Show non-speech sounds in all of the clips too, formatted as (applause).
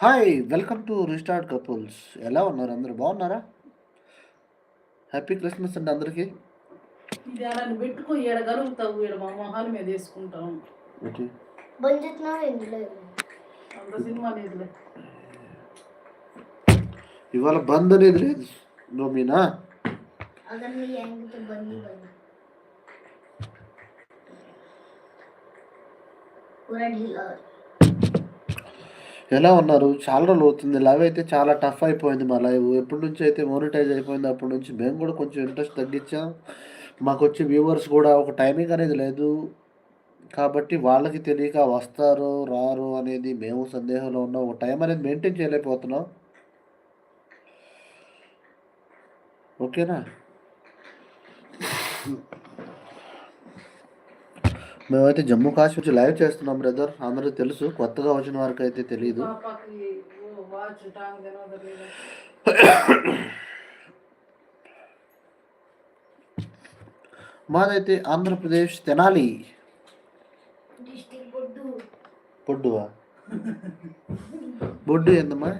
hi welcome to restart couples ఎలా ఉన్నారు అందరూ బాగున్నారా హ్యాపీ క్రిస్మస్ అండి అందరికీ ఇది అలా పెట్టుకో ఎడగలుగుతావు ఈడ మా మొహాల మీద వేసుకుంటాం ఏంటి బంద్ చేస్తున్నావు ఇందులో అంత సినిమా లేదులే ఇవాళ బంద్ అనేది లేదు నోమీనా अगर नहीं आएंगे तो बंद ही बंद पूरा ढीला हो ఎలా ఉన్నారు? చాలా రోజులు అవుతుంది. లైవ్ అయితే చాలా టఫ్ అయిపోయింది మా లైవ్ ఎప్పటి నుంచి అయితే మోనిటైజ్ అయిపోయింది అప్పటి నుంచి మేము కూడా కొంచెం ఇంట్రెస్ట్ తగ్గించాం. మాకు వచ్చే వ్యూవర్స్ కూడా ఒక టైమింగ్ అనేది లేదు. కాబట్టి వాళ్ళకి తెలియక వస్తారు రారు అనేది మేము సందేహంలో ఉన్నాం. ఒక టైం అనేది మెయింటైన్ చేయలేకపోతున్నాం. ఓకేనా? మేమైతే జమ్మూ కాశ్మీర్ నుంచి లైవ్ చేస్తున్నాం బ్రదర్ అందరూ తెలుసు. కొత్తగా వచ్చిన వారికి అయితే తెలియదు మాదైతే ఆంధ్రప్రదేశ్ తెనాలి. పొడ్డువా బొడ్డు. ఏందమ్మా?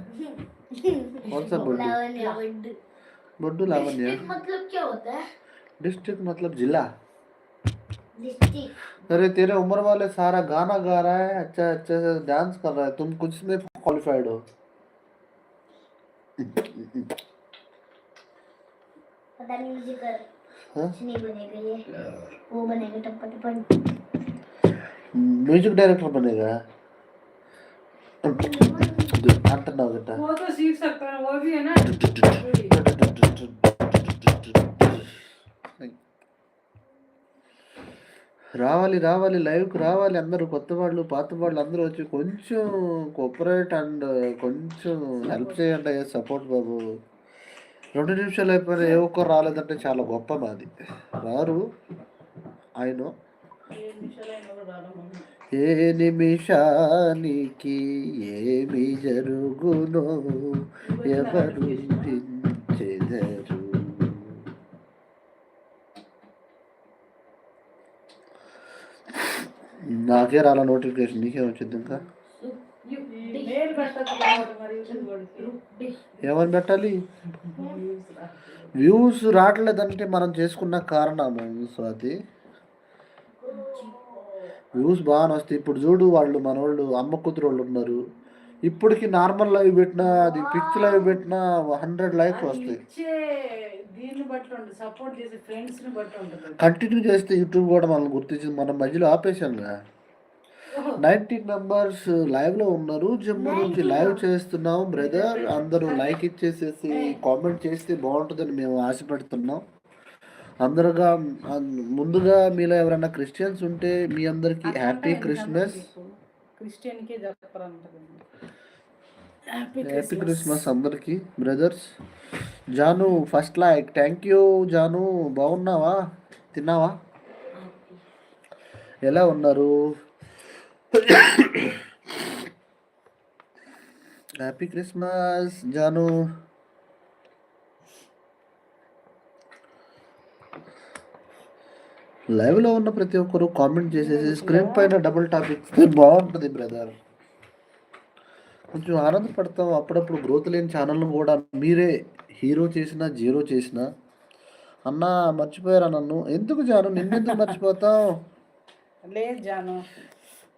కొంత బొడ్డు. బొడ్డు. లావణ్య. డిస్ట్రిక్ట్ మతలబ్ జిల్లా. अरे तेरे उम्र वाले सारा गाना गा रहा है अच्छा अच्छा से डांस कर रहा है तुम कुछ में क्वालिफाइड हो। म्यूज़िक डायरेक्टर हाँ? बनेगा वो तो सीख सकता है वो भी है ना। (laughs) రావాలి రావాలి లైవ్కి రావాలి అందరూ. కొత్త వాళ్ళు పాత వాళ్ళు అందరూ వచ్చి కొంచెం కోఆపరేట్ అండ్ కొంచెం హెల్ప్ చేయండి సపోర్ట్ బాబు. రెండు నిమిషాలు అయిపోయినా ఏ ఒక్కరు రాలేదంటే చాలా గొప్ప మాది. రారు. ఆయన. ఏ నిమిషానికి ఏమి జరుగునో ఎవరు నాకే రాలా నోటిఫికేషన్? నీకే వచ్చింది ఇంకా. ఏమని పెట్టాలి. వ్యూస్ రావట్లేదంటే మనం చేసుకున్న కారణము స్వాతి వ్యూస్ బాగానే వస్తాయి. ఇప్పుడు చూడు వాళ్ళు మన వాళ్ళు అమ్మ కూతురు వాళ్ళు ఉన్నారు. ఇప్పటికి నార్మల్ లైవ్ పెట్టినా అది పిక్స్ లైవ్ పెట్టినా హండ్రెడ్ లైక్స్ వస్తాయి. కంటిన్యూ చేస్తే యూట్యూబ్ కూడా మనల్ని గుర్తించింది మనం మధ్యలో ఆపేశాంగా ఓహో, నైన్టీన్ మెంబర్స్ లైవ్లో ఉన్నారు జమ్మూ నుంచి లైవ్ చేస్తున్నాం బ్రదర్. అందరూ లైక్ ఇచ్చేసేసి కామెంట్ చేస్తే బాగుంటుందని మేము ఆశపడుతున్నాం. అందరుగా ముందుగా మీలో ఎవరైనా క్రిస్టియన్స్ ఉంటే మీ అందరికి హ్యాపీ క్రిస్మస్. క్రిస్టియన్ కే చెప్పాలంటారు హ్యాపీ క్రిస్మస్ అందరికి brothers Janu first like thank you Janu. బాగున్నావా? తిన్నావా? ఎలా ఉన్నారు? Happy Christmas Janu. లైవ్లో ఉన్న ప్రతి ఒక్కరు కామెంట్ చేసేసి స్క్రీన్ పైన డబుల్ టాపిక్ బాగుంటుంది బ్రదర్ కొంచెం ఆనందపడతాం. అప్పుడప్పుడు గ్రోత్ లేని ఛానల్ను కూడా మీరే హీరో చేసినా జీరో చేసినా. అన్న మర్చిపోయారా నన్ను? ఎందుకు జాను? నిన్నెందుకు మర్చిపోతాం లేదు జాను.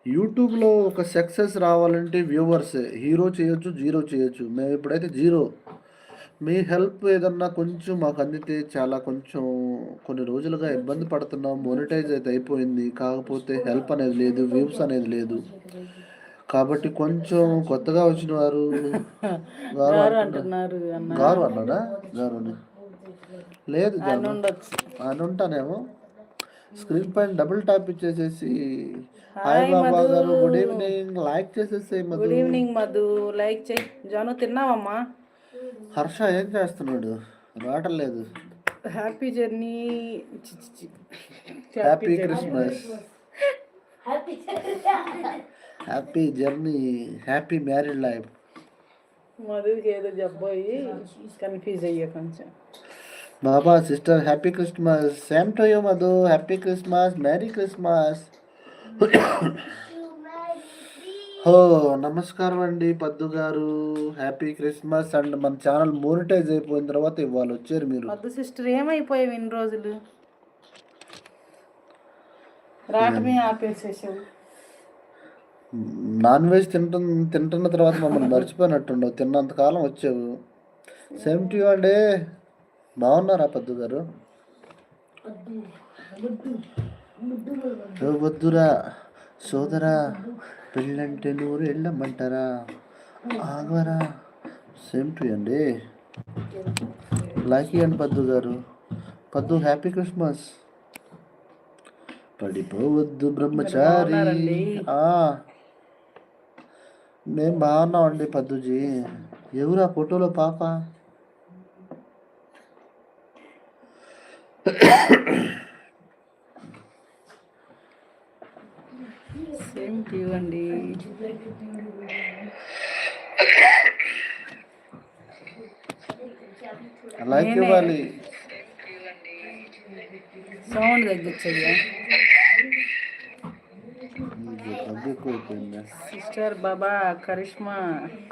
యూట్యూబ్లో ఒక సక్సెస్ రావాలంటే వ్యూవర్స్. హీరో చేయొచ్చు జీరో చేయొచ్చు. మేము ఇప్పుడైతే జీరో. మీ హెల్ప్ ఏదన్నా కొంచెం మాకు అందితే చాలా కొంచెం కొన్ని రోజులుగా ఇబ్బంది పడుతున్నాం. మోనిటైజ్ అయితే అయిపోయింది. కాకపోతే హెల్ప్ అనేది లేదు వ్యూస్ అనేది లేదు. కాబట్టి కొంచెం కొత్తగా వచ్చిన వారు గారు అంటున్నారు. గారు అన్నాడా? గారు. లేదు అని ఉంటానేమో. స్క్రీన్ పైన double tap ఇచ్చేసేసి hi Baba garu good evening. Like చేసేసి గుడ్ ఈవినింగ్ మధు. లైక్ చేయి. జాను తిన్నావమ్మా? హర్ష ఏం చేస్తున్నాడు? రావటం లేదు. Happy journey. Happy Christmas. Happy happy journey happy married life మధుకి ఏదో జబ్బోయి కన్ఫ్యూజ్ అయ్యా కొంచెం. Baba sister happy Christmas same to you Madhu. Happy Christmas merry Christmas హో నమస్కారం అండి Paddu garu. Happy Christmas and మన ఛానల్ మోనిటైజ్ అయిపోయిన తర్వాత ఇవాళ వచ్చారు మీరు. వద్దు సిస్టర్ ఏమైపోయావు ఇన్ని రోజులు? రావటమే ఆపేసేసావు. నాన్ వెజ్ తింటున్న తింటున్న తర్వాత మమ్మల్ని మర్చిపోయినట్టుండవు. తిన్నంత కాలం వచ్చావు. సేమ్ టు యూ అండి బాగున్నారా పద్దు గారు? వద్దురా. సోదరా పెళ్ళంటే నూరు వెళ్ళమంటారా ఆగవరా. సేమ్ టు అండి లైక్ ఇవ్వండి పద్దు గారు. పద్దు హ్యాపీ క్రిస్మస్. పడిపోవద్దు బ్రహ్మచారి. మేము బాగున్నామండి పద్దుజీ. ఎవరు ఆ ఫోటోలో పాప? సేమ్ అండి లైక్. ఇవ్వాలి సౌండ్ తగ్గించయ్యా ఇది దగ్గు ఎక్కువైపోయింది సిస్టర్ బాబా కరిష్మా.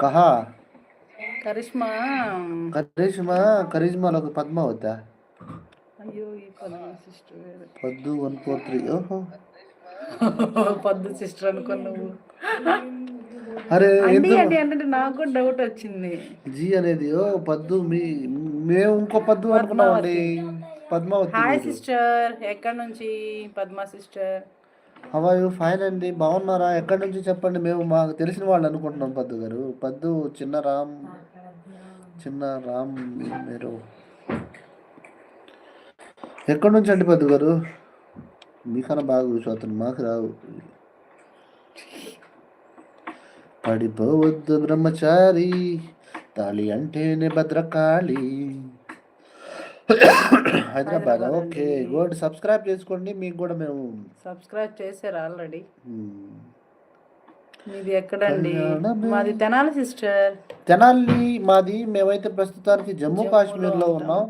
కహా? కరిష్మా. కరిష్మా కరిష్మాలో ఒక పద్మ వద్దా? అయ్యో ఈ Padma sister Paddu one four three ఓహో. పద్దు సిస్టర్ అనుకో నువ్వు. అరే ఎందుకు? అండి అంటే నాకు కూడా డౌట్ వచ్చింది. జీ అనేది ఓ పద్దు మీ మేము ఇంకో పద్దు అనుకున్నామండి. పద్మావతి హాయ్. సిస్టర్ ఎక్కడి నుంచి? పద్మ సిస్టర్. హవా ఫైన్ అండి. బాగున్నారా? ఎక్కడి నుంచి చెప్పండి? మేము మాకు తెలిసిన వాళ్ళు అనుకుంటున్నాం పద్దు గారు. పద్దు చిన్న రామ్ చిన్న రామ్ మీరు ఎక్కడి నుంచి అండి పద్దు గారు? మీకన్నా బాగా కూర్చోతాను మాకు రావు. పడిపోవద్దు బ్రహ్మచారి. తాళి అంటేనే Bhadrakali. Hyderabad? Okay good. Subscribe చేసుకోండి మీకు కూడా మేము సబ్స్క్రైబ్ చేశారు ఆల్రెడీ. మీది ఎక్కడండి. మాది తెనాలి సిస్టర్. తెనాలి మాది. మేమైతే ప్రస్తుతానికి జమ్మూ కాశ్మీర్లో. ఉన్నాం.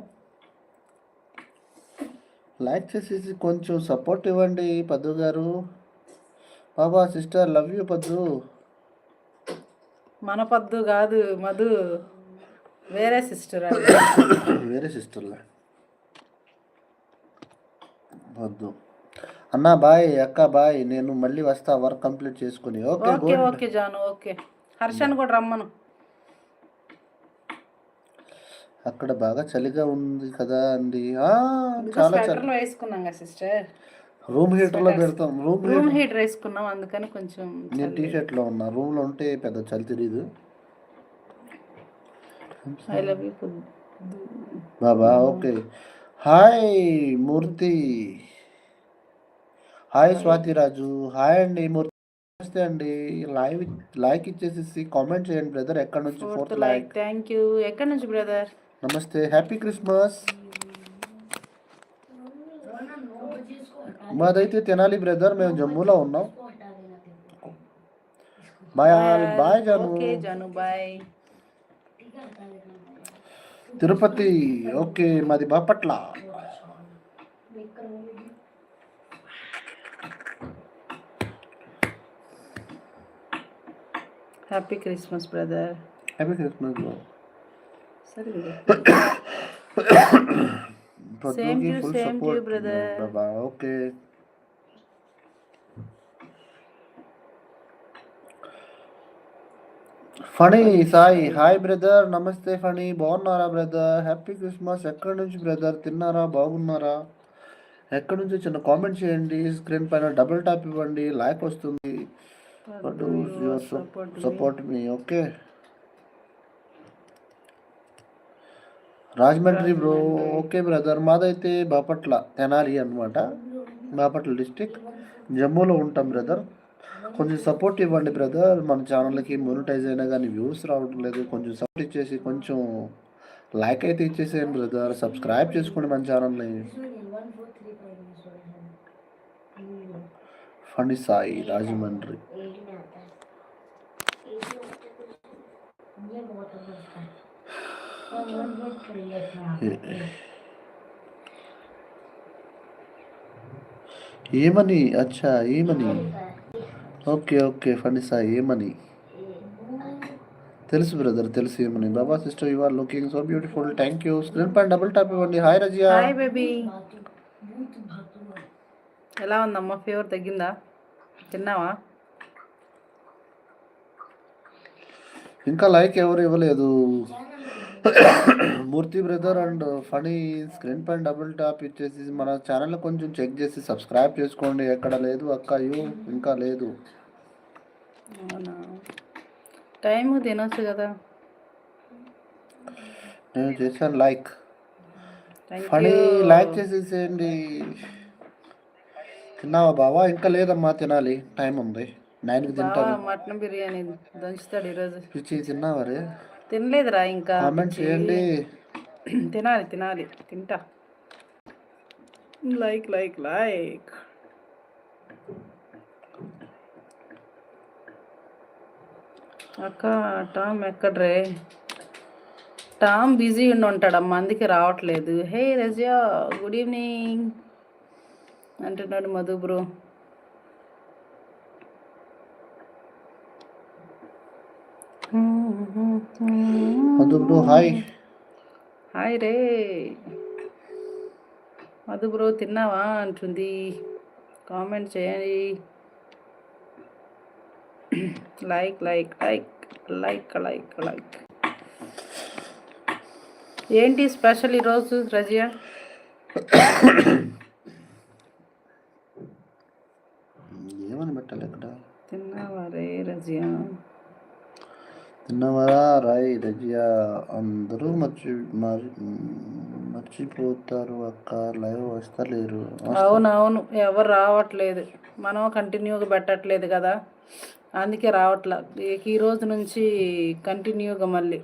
లైక్ చేసేసి కొంచెం సపోర్ట్ ఇవ్వండి పద్దు గారు. బాబా సిస్టర్ లవ్ యూ పద్దు. మన పద్దు కాదు మధు. వేరే సిస్టర్ (coughs) వేరే సిస్టర్లా వద్దు. అన్న బాయ్ అక్క బాయ్ నేను మళ్ళీ వస్తా వర్క్ కంప్లీట్ చేసుకుని. Okay okay Janu okay. హర్షని కూడా రమ్మను. అక్కడ బాగా చలిగా ఉంది కదా అండి చాలా చలి. వేసుకున్నాం కదా సిస్టర్. రూమ్ హీటర్లో పెడతాం రూమ్ రూమ్ హీటర్. హీటర్ వేసుకున్నాం అందుకని కొంచెం నేను టీ షర్ట్లో ఉన్నా రూమ్లో ఉంటే పెద్ద చలి తెలియదు I love you Baba okay hi Murthy hi Swathiraju hi అండి మూర్తి నమస్తే అండి. లైవ్ లైక్ ఇచ్చేసేసి కామెంట్ చేయండి బ్రదర్ ఎక్కడ నుంచి? ఫోర్త్ లైక్ థ్యాంక్ యూ ఎక్కడి నుంచి బ్రదర్ నమస్తే హ్యాపీ క్రిస్మస్ మాదైతే తినాలి బ్రదర్ మేము జమ్మూలో ఉన్నాం. Bye bye Janu okay Janu bye Tirupati okay మాది Bapatla happy Christmas brother happy Christmas సరే పొద్దుకి to you, full (coughs) same to you, support brother. Baba okay Phani Sai. Hi brother నమస్తే ఫణి బాగున్నారా బ్రదర్? Happy Christmas. ఎక్కడి నుంచి brother? తిన్నారా? బాగున్నారా? ఎక్కడి నుంచి చిన్న కామెంట్ చేయండి. స్క్రీన్ పైన డబుల్ టాప్ ఇవ్వండి. లైక్ వస్తుంది. సపోర్ట్ మీ okay? Rajahmundry bro okay brother. మాదైతే బాపట్ల తెనాలి అన్నమాట. బాపట్ల డిస్టిక్. జమ్మూలో ఉంటాం బ్రదర్. కొంచెం సపోర్ట్ ఇవ్వండి బ్రదర్ మన ఛానల్కి మోనిటైజ్ అయినా కానీ వ్యూస్ రావడం లేదు. కొంచెం సపోర్ట్ ఇచ్చేసి కొంచెం లైక్ అయితే ఇచ్చేసేయండి బ్రదర్ సబ్స్క్రైబ్ చేసుకోండి మన ఛానల్ని ఫణి సాయి రాజమండ్రి. ఏమని? అచ్చా ఏమని? ఓకే ఓకే ఫణిసా ఏమని? తెలుసు బ్రదర్ తెలుసు ఏమని. Baba sister you are looking so beautiful. Thank you screen పైన డబుల్ టాప్ ఇవ్వండి. హాయ్ రజియా. హాయ్ బేబీ ఎలా ఉందమ్మా? ఫీవర్ తగ్గిందా? తిన్నావా? ఇంకా లైక్ ఎవరు ఇవ్వలేదు. Murthy brother and Phani screen పైన డబుల్ టాప్ ఇచ్చేసి మన ఛానల్ కొంచెం చెక్ చేసి సబ్స్క్రైబ్ చేసుకోండి. ఎక్కడ లేదు అక్క? అయ్యో ఇంకా లేదు. టైం తినొచ్చు కదా. నేను చేశాను లైక్. ఫనీ యూ లైక్ చేసేసేయండి. తిన్నావా బావా? ఇంకా లేదమ్మా తినాలి. టైం ఉంది. నైన్కి తింటాను. మటన్ బిర్యానీ దంచుతాడు ఈరోజు. తిన్నావా రే? తినలేదురా ఇంకా కామెంట్ చేయండి. తినాలి తినాలి. తింటా. Like like like. అక్క టామ్ ఎక్కడ్రే? టామ్ బిజీ ఉండి ఉంటాడమ్మా అందుకే రావట్లేదు. Hey Razia good evening. అంటున్నాడు Madhu bro. Madhu bro hi. Hi రే. మధు బ్రో తిన్నావా అంటుంది. కామెంట్ చేయండి. Like like like like like like. ఏంటి స్పెషల్ ఈరోజు రజియా ఏమని పెట్టాలి ఇక్కడ తిన్నావా రే రజియా రాయ్ రజియా అందరూ మర్చి మరి మర్చిపోతారు అక్క. లైవ్ వస్తలేరు అవునవును ఎవరు రావట్లేదు. మనం కంటిన్యూగా పెట్టట్లేదు కదా. అందుకే రావట్లే. ఈ రోజు నుంచి కంటిన్యూగా మళ్ళీ.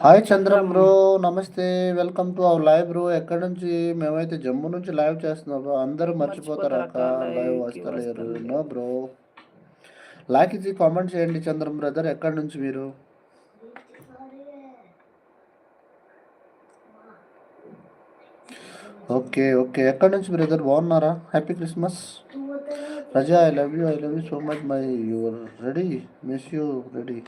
హాయ్ చంద్రం బ్రో నమస్తే. Welcome to our live bro. ఎక్కడి నుంచి? మేమైతే జమ్మూ నుంచి లైవ్ చేస్తున్నాం bro. అందరూ మర్చిపోతారు అక్క. లైవ్ వస్తలేరు నో బ్రో. లైక్ ఇచ్చి కామెంట్ చేయండి చంద్రం బ్రదర్ ఎక్కడి నుంచి మీరు? Okay okay. ఎక్కడి నుంచి బ్రదర్? బాగున్నారా? Happy Christmas. Raza I love you I love you so much my your ready. Miss you ready.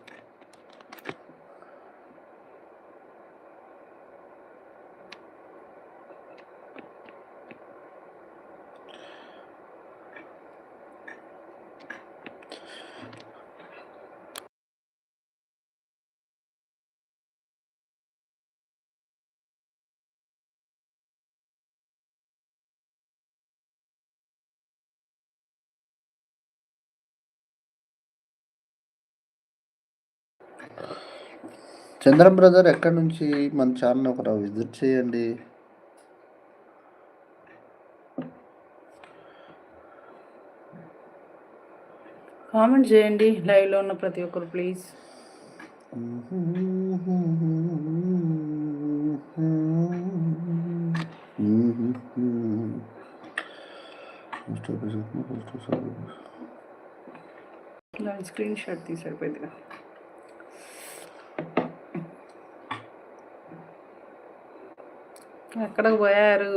Chandram brother ఎక్కడి నుంచి మన ఛానల్ ఒక విజిట్ చేయండి. కామెంట్ చేయండి లైవ్లో ఉన్న ప్రతి ఒక్కరు ప్లీజ్. స్క్రీన్ షాట్ తీసాడిపోయిందిగా ఎక్కడికి పోయారు?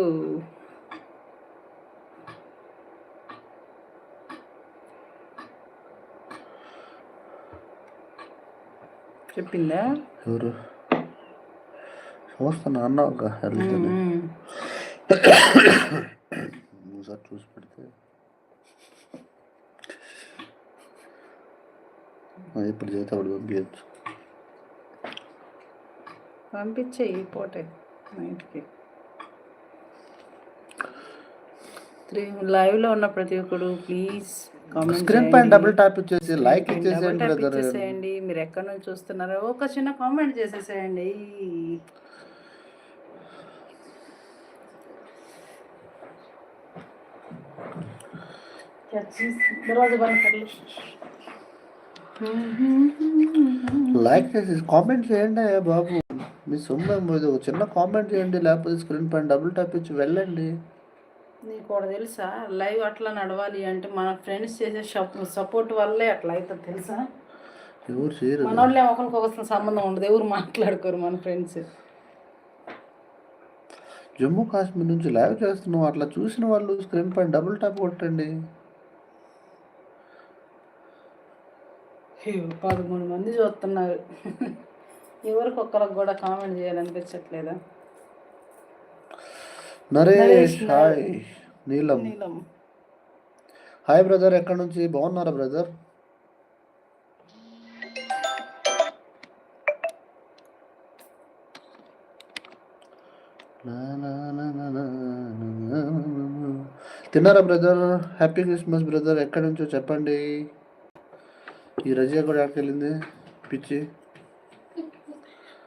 చెప్పిందా? ఎవరు? చూస్తున్నా అన్నావు ఒక హెల్త్ మ్మ్. ఒకసారి చూసి పెడితే. ఆ, ఇప్పుడు చేస్తే అప్పుడు పంపించచ్చు. పంపించేయి పోటే నైట్కి త్రీ లైవ్లో ఉన్న ప్రతి ఒక్కరు ప్లీజ్ స్క్రీన్ పైన డబుల్ ట్యాప్ ఇచ్చేసి లైక్ ఇచ్చేసేయండి బ్రదర్ ఇచ్చేసేయండి. మీరు ఎక్కడ నుంచి చూస్తున్నారో ఒక చిన్న కామెంట్ చేసేసేయండి. లైక్ చేసి కామెంట్ చేయండి బాబు. మీ సొమ్మ చిన్న కామెంట్ చేయండి లేకపోతే స్క్రీన్ పైన డబుల్ ట్యాప్ ఇచ్చి వెళ్ళండి. నీకు ఒకటి తెలుసా? లైవ్ అట్లా నడవాలి అంటే మన ఫ్రెండ్స్ చేసే సపోర్ట్ వల్లే అట్లా అవుతుంది తెలుసా? ఎవరు చేయరు మన వాళ్ళే ఒకరికొకరికి సంబంధం ఉండదు. ఎవరు మాట్లాడుకోరు మన ఫ్రెండ్స్. జమ్మూ కాశ్మీర్ నుంచి లైవ్ చేస్తున్నాం అట్లా చూసిన వాళ్ళు స్క్రీన్ పైన డబుల్ ట్యాప్ కొట్టండి. పదమూడు మంది చూస్తున్నారు. ఎవరికి ఒక్కరికి కూడా కామెంట్ చేయాలనిపించట్లేదా? నరేష్, హాయ్. నీలం నీలం హాయ్ బ్రదర్ ఎక్కడి నుంచి బాగున్నారా బ్రదర్ తిన్నారా బ్రదర్ హ్యాపీ క్రిస్మస్ బ్రదర్ ఎక్కడి నుంచో చెప్పండి ఈ రజియా కూడా ఎక్కడికి వెళ్ళింది పిచ్చి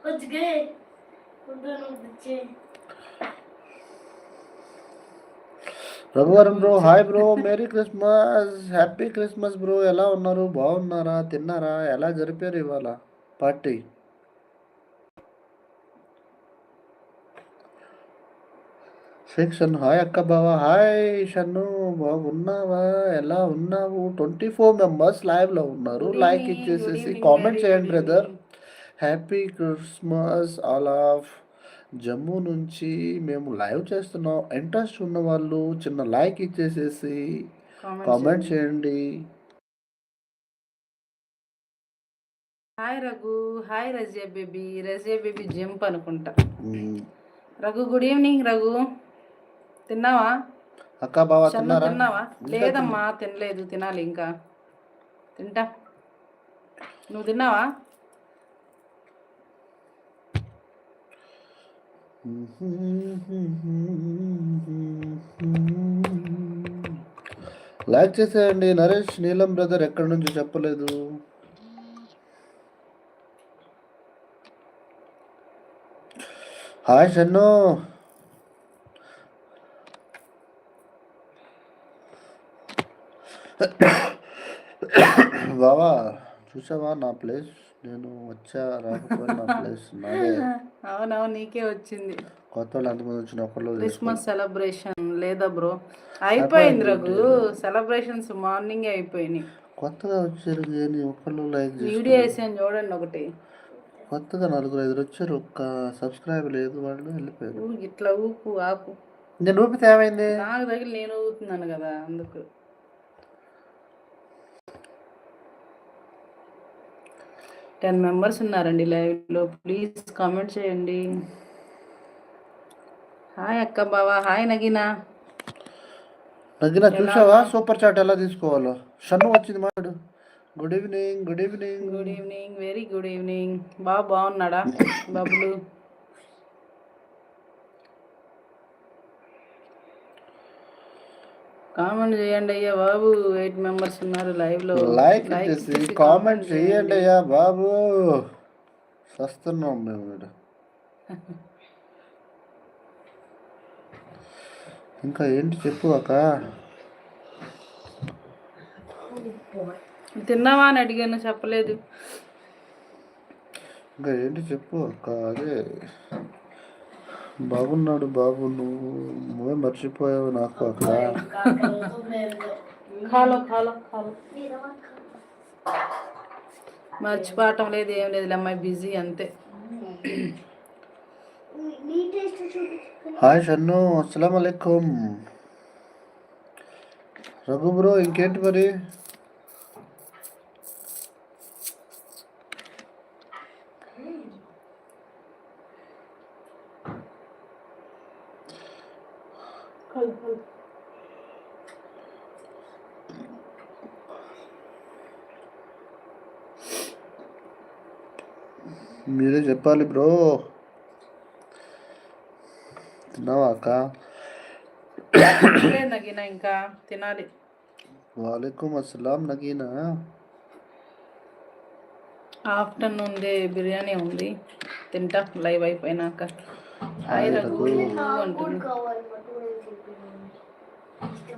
వచ్చే ఉంటాను వచ్చే Raghuvaram bro. Hi bro. Merry Christmas. Happy Christmas bro. ఎలా ఉన్నారు? బాగున్నారా? తిన్నారా? ఎలా జరిపారు ఇవాళ పార్టీ? షేక్ షన్ను. హాయ్ అక్క బావా. హాయ్ షన్ను. బాగున్నావా? ఎలా ఉన్నావు? ట్వంటీ ఫోర్ మెంబర్స్ లైవ్లో ఉన్నారు. లైక్ ఇచ్చేసేసి కామెంట్ చేయండి brother. Happy Christmas all of Jammu నుంచి మేము లైవ్ చేస్తున్నాం. ఇంట్రెస్ట్ ఉన్న వాళ్ళు చిన్న లైక్ ఇచ్చేసేసి కామెంట్ చేయండి. Hi Raghu hi Razia baby Razia baby jump అనుకుంటా. Raghu good evening Raghu. తిన్నావా? అక్క బావ తిన్నారా? తిన్నావా? లేదమ్మా తినలేదు తినాలి ఇంకా. తింటా. నువ్వు తిన్నావా? లైక్ చేసేయండి. నరేష్ నీలం బ్రదర్ ఎక్కడి నుంచి చెప్పలేదు? హాయ్ షన్ను బావా చూసావా నా ప్లేస్ నేను వచ్చా రాకపోయినా ప్లేస్ నాదే. (laughs) అవునవును నీకే వచ్చింది. కొత్త వాళ్ళు ఎంతమంది వచ్చిన ఒకళ్ళు క్రిస్మస్ సెలబ్రేషన్ లేదా బ్రో అయిపోయింది రఘు. సెలబ్రేషన్స్ మార్నింగ్ అయిపోయినాయి. కొత్తగా వచ్చారు కానీ ఒకళ్ళు లైక్ వీడియో వేసాను చూడండి ఒకటి. కొత్తగా నలుగురు ఐదు వచ్చారు. ఒక్క సబ్స్క్రైబ్ లేదు వాళ్ళు వెళ్ళిపోయారు. ఇట్లా ఊపు ఆపు. నేను ఊపితే ఏమైంది? నాకు దగ్గర నేను ఊపుతున్నాను కదా అందుకు. టెన్ మెంబర్స్ ఉన్నారండి లైవ్లో. ప్లీజ్ కామెంట్ చేయండి. హాయ్ అక్క బావా. హాయ్ నగీనా. నగ్గిన చూసావా సూపర్ చాట్ ఎలా తీసుకోవాలో? షన్ను వచ్చింది మాడు. Good evening good evening. Good evening. Very good evening. బాగా బాగున్నాడా? (coughs) బబ్లు. కామెంట్ చేయండి అయ్యా బాబు. ఎయిట్ మెంబర్స్ ఉన్నారు లైవ్లో. లైక్ ఇచ్చేసి కామెంట్ చేయండి అయ్యా బాబు. వస్తున్నాం మేము ఇక్కడ. ఇంకా ఏంటి చెప్పు అక్క? తిన్నావా అని అడిగాను చెప్పలేదు. ఇంకా ఏంటి చెప్పు అక్క? అదే బాగున్నాడు బాబు నువ్వు నువ్వే మర్చిపోయావు నాకు అక్క ఖాలో ఖాలో ఖాలో మర్చిపోవటం లేదు ఏం లేదు అమ్మాయి బిజీ అంతే. హాయ్ షన్ను అస్సలం అలైకుం రఘు బ్రో ఇంకేంటి మరి? మీరే చెప్పాలి బ్రో. తిన్నావా అక్క? నగిన ఇంకా తినాలి. వాలేకుమ్ అస్సలాం నగీనా. ఆఫ్టర్నూన్ డే బిర్యానీ ఉంది. తింటా లైవ్ అయిపోయినాక.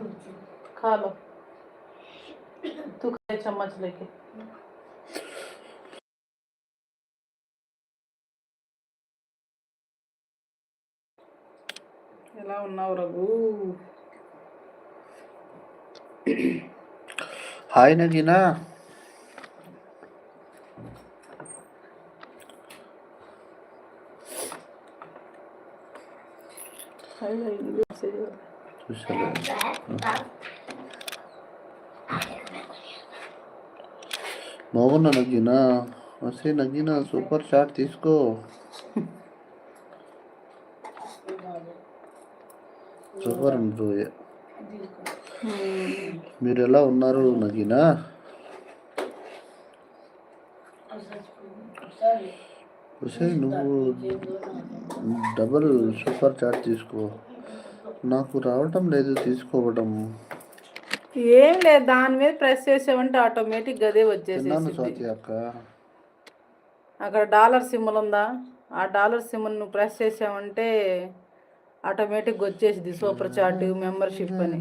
వచ్చింది. ఖాలో తూ చమ్మచ్ లేకే ఎలా ఉన్నావు రఘు? హాయ్ నగీనా బాగున్నా నగ్గినా వస్తే నగ్గినా సూపర్ షాట్ తీసుకో. మ్మ్. మీరు ఎలా ఉన్నారు నగినా వస్తే నువ్వు డబుల్ సూపర్ చాట్ తీసుకో. నాకు రావటం లేదు తీసుకోవడం ఏం లేదు దాని మీద ప్రెస్ చేసామంటే ఆటోమేటిక్ అదే వచ్చేసేసి తిన్నాను స్వాతి అక్క. అక్కడ డాలర్ సింబల్ ఉందా? ఆ డాలర్ సింబల్ నువ్వు ప్రెస్ చేసావంటే ఆటోమేటిక్ వచ్చేసింది సూపర్ చాట్ మెంబర్షిప్ అని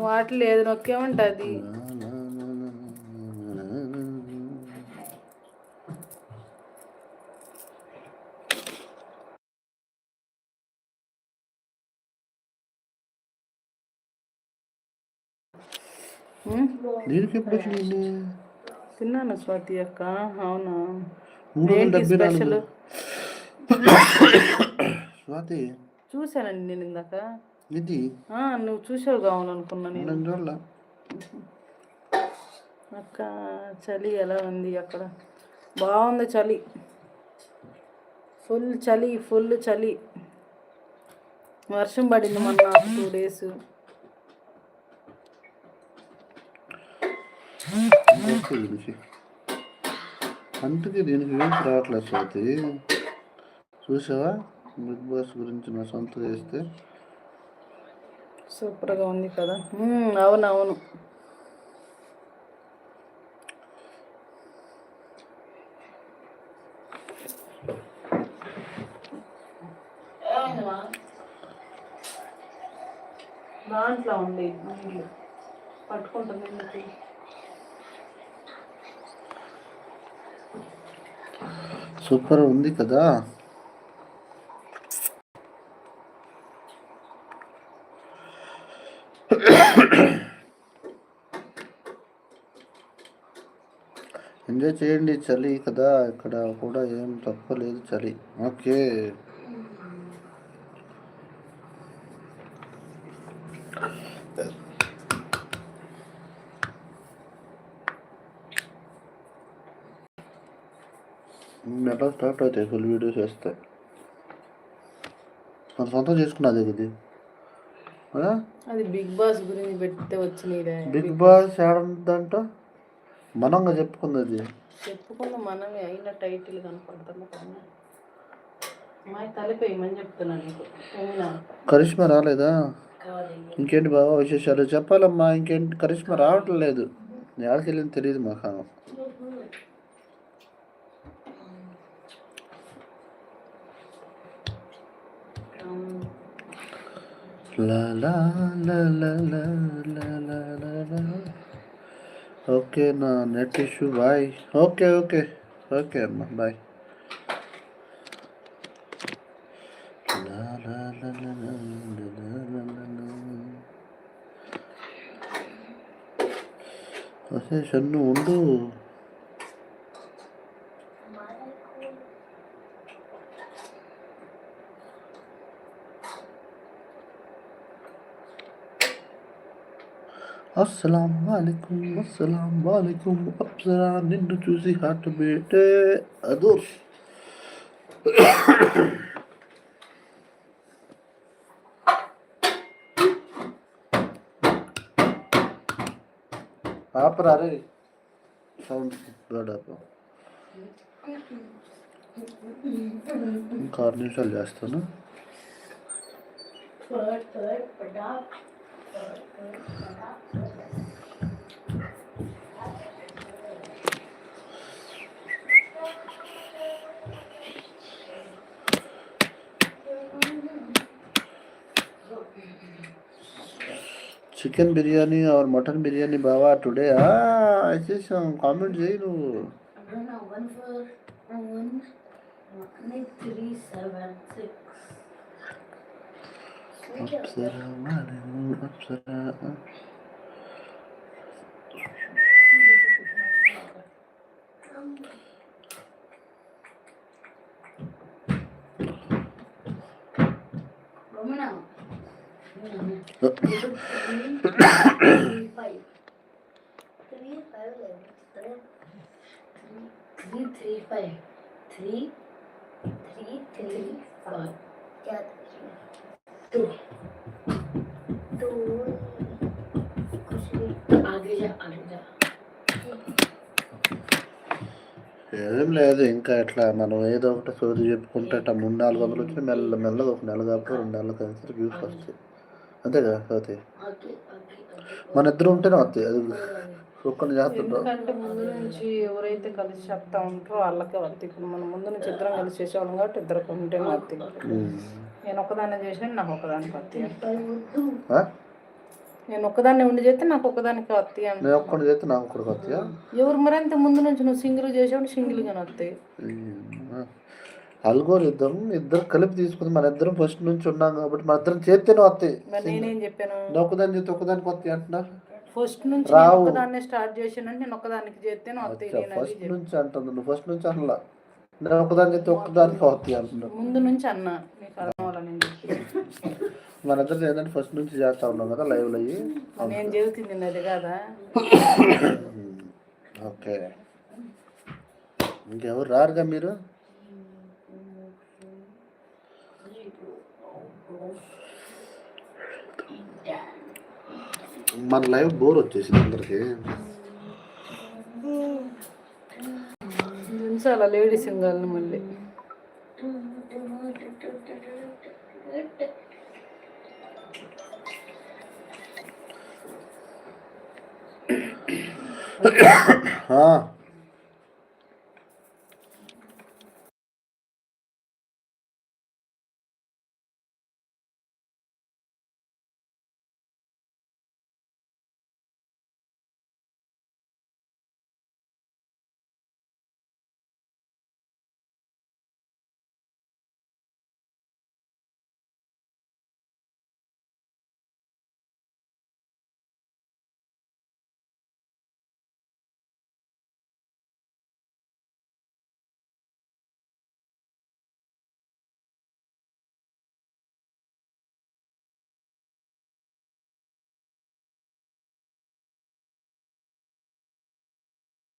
వాటి లేదు ఏది నొక్కేమంటది తిన్నాను స్వాతి అక్క అవునా స్పెషల్ స్వాతి. చూశానండి నేను ఇందాక. ఇది నువ్వు చూసావు కావాలనుకున్నా నేను. అక్క చలి ఎలా ఉంది అక్కడ? బాగుంది చలి. ఫుల్ చలి ఫుల్ చలి. వర్షం పడింది మొన్న టూ డేస్. అందుకే దీనికి ఏం రావట్లేదు స్వాతి? చూసావా? బిగ్ బాస్ గురించి నా సొంత చేస్తే. సూపర్గా ఉంది కదా. మ్మ్, అవును అవును దాంట్లో ఉంది. పట్టుకుంటుంది? సూపర్ ఉంది కదా. ఎంజాయ్ చేయండి చలి కదా ఇక్కడ కూడా ఏం తప్పలేదు చలి. ఓకే. నెల స్టార్ట్ అవుతాయి ఫుల్ వీడియోస్ వేస్తాయి మన సొంతం చేసుకున్నది ఇది? అది బిగ్ బాస్ గురించి పెడితే వచ్చినదే. బిగ్ బాస్ ఏడందంట? మనంగా చెప్పుకున్నది. చెప్పుకున్న మనమే అయిన టైటిల్ కరిష్మా రాలేదా? ఇంకేంటి బాబా విశేషాలు? చెప్పాలమ్మా ఇంకేంటి కరిష్మా రావట్లేదు. ఎక్కడికి వెళ్ళింది తెలియదు మాకు. La la la la okay నా net issue bye okay okay okay అమ్మ బాయ్ సన్ను ఉండు அஸ்லாம் வலைக்கும் அஸ்லாம் வலைக்கும் அப்சரா நின்று சூசி ஹாட்டு பேட்டு அதூர் சாப்பிட்றாரு சவுண்ட் బ్లడ్ ఇంకా ఆరు నిమిషాలు చేస్తాను chicken biryani or mutton biryani బావా టుడే చేసాం కామెంట్ చేయి నువ్వు అప్సరా అప్సరా Romana. ఏం లేదు ఇంకా ఎట్లా మనం ఏదో ఒకటి సోది చెప్పుకుంటే అట్లా మూడు నాలుగు వందలు వచ్చి మెల్ల మెల్లగా ఒక నెల కాబట్టి రెండు నెలల కలిసి వ్యూస్ వస్తాయి. అంతే కదా అవుతాయి మన ఇద్దరు ఉంటేనే వస్తాయి అది ఒక్కరిని ఎందుకంటే ముందు నుంచి ఎవరైతే కలిసి చెప్తా ఉంటారో వాళ్ళకే వత్తి ఇప్పుడు మనం ముందు నుంచి ఇద్దరం కలిసి చేసేవాళ్ళం కాబట్టి ఇద్దరికి ఉంటేనే వత్తి నేను ఒకదాన్ని చేసిన నాకు ఒకదానికి వత్తి నేను ఒక్కదాన్ని ఉండి చేస్తే నాకు ఒకదానికి వత్తి అని నేను చేస్తే నాకు ఒక్కడికి వత్తి ఎవరు మరంత ముందు నుంచి నువ్వు సింగిల్ చేసావు సింగిల్గానే వస్తాయి అల్గోరిథం ఇద్దరు కలిపి తీసుకుంది. మన ఇద్దరం ఫస్ట్ నుంచి ఉన్నాం కాబట్టి మన ఇద్దరం చేస్తేనే వస్తాయి. నేనేం చెప్పాను? నేను ఒక్కదాన్ని చేస్తే ఒక్కదానికి వస్తాయి అంటున్నా ఫస్ట్ నుంచి రావు. నేను ఒక్కదాన్నే స్టార్ట్ చేసానంటే నేను ఒక్కదానికి చేస్తేనే వస్తాయి. ఫస్ట్ నుంచి అంటుంది. నువ్వు ఫస్ట్ నుంచి అనలా. నేను ఒక్కదాన్ని చేస్తే ఒక్కదానికి వస్తాయి అంటున్నా ముందు నుంచి అన్నా. నీకు అర్థం అవ్వాలని మన ఇద్దరు ఏంటంటే ఫస్ట్ నుంచి చేస్తా ఉన్నాం కదా లైవ్లో అయ్యి నేను చెబుతుంది అది కాదా? ఓకే. ఇంకెవరు రారుగా మీరు? మన లైవ్ బోర్ వచ్చేసింది అందరికి. దించాల లేడీ సింగల్ని మళ్ళీ. (coughs) ఆ,